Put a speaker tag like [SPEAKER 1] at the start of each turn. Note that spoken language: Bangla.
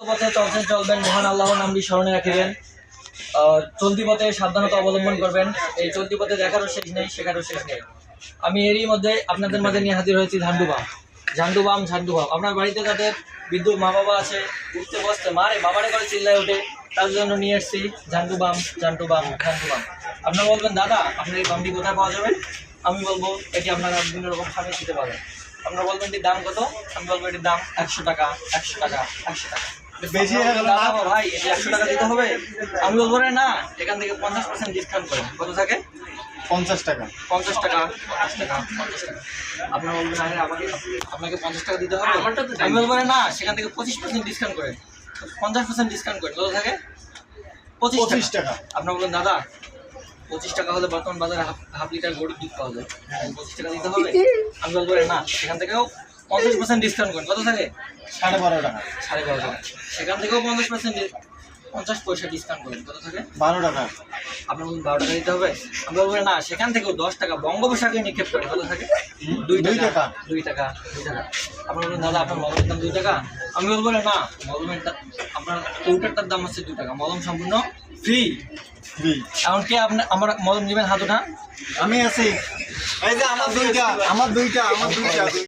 [SPEAKER 1] পথে চলছেন চলবেন, মহান আল্লাহর নামটি স্মরণে রাখিবেন। চলতি পথে সাবধানতা অবলম্বন করবেন। এই চলতি পথে দেখারও শেষ নেই, শেখারও শেষ নেই। আমি এরই মধ্যে আপনাদের মাঝে নিয়ে হাজির হয়েছি ঝান্ডুবাম। ঝান্ডুবাম ঝান্ডুবাম। আপনার বাড়িতে যাদের বিদ্যুৎ মা বাবা আছে, উঠতে বসতে মারে বাবারে করে চিল্লায় ওঠে, তার জন্য নিয়ে এসেছি ঝান্ডুবাম ঝান্ডুবাম ঝান্ডুবাম। আপনারা বলবেন, দাদা, আপনার এই বামটি কোথায় পাওয়া যাবে? আমি বলব, এটি আপনারা বিভিন্ন রকম ফার্মে দিতে পারেন আপনারা বলবেন, এটির দাম কত? আমি বলব, এটির দাম একশো টাকা একশো টাকা একশো টাকা।
[SPEAKER 2] বেশি হয়ে গেল না
[SPEAKER 1] ভাই একশো টাকা দিতে হবে আমি বলব না এখান থেকে পঞ্চাশ পার্সেন্ট ডিসকাউন্ট করেন কত থাকে?
[SPEAKER 2] পঞ্চাশ টাকা।
[SPEAKER 1] পঞ্চাশ টাকা পঞ্চাশ টাকা পঞ্চাশ টাকা। আপনার বলবেন আরে আমাকে আপনাকে পঞ্চাশ টাকা দিতে হবে? আমি বলব না সেখান থেকে পঁচিশ পার্সেন্ট ডিসকাউন্ট করেন পঞ্চাশ পার্সেন্ট ডিসকাউন্ট করেন কত থাকে? পঁচিশ
[SPEAKER 2] পঁচিশ
[SPEAKER 1] টাকা। আপনার বলবেন দাদা পঁচিশ টাকা হলে বর্তমান বাজারে হাফ হাফ লিটার গরুর দুধ পাওয়া যায়। পঁচিশ টাকা দিতে হবে? আমি বলব না সেখান থেকেও পঞ্চাশ পার্সেন্ট ডিসকাউন্ট করেন। কত থাকে?
[SPEAKER 2] সাড়ে বারো টাকা।
[SPEAKER 1] সাড়ে বারো টাকা। সেখান থেকেও পঞ্চাশ পার্সেন্ট পঞ্চাশ পয়সা ডিসকাউন্ট করেন। কত থাকে?
[SPEAKER 2] বারো টাকা।
[SPEAKER 1] আপনার বলুন বারো টাকা দিতে হবে? আমি বলব না সেখান থেকেও দশ টাকা। বঙ্গোপসাগরে নিক্ষেপ করে কত থাকে? দুই
[SPEAKER 2] দুই
[SPEAKER 1] টাকা। দুই টাকা দুই টাকা। আপনার বলুন দাদা আপনার মলমের দাম দুই টাকা? আমি বলব না মলমের আপনার কৌটারটার দাম হচ্ছে দুই টাকা। মলম সম্পূর্ণ ফ্রি
[SPEAKER 2] ফ্রি
[SPEAKER 1] এমনকি আপনি আমার মলম নেবেন হাত ওঠা
[SPEAKER 2] আমি আছি। এই যে আমার দুইটা আমার দুইটা আমার দুইটা।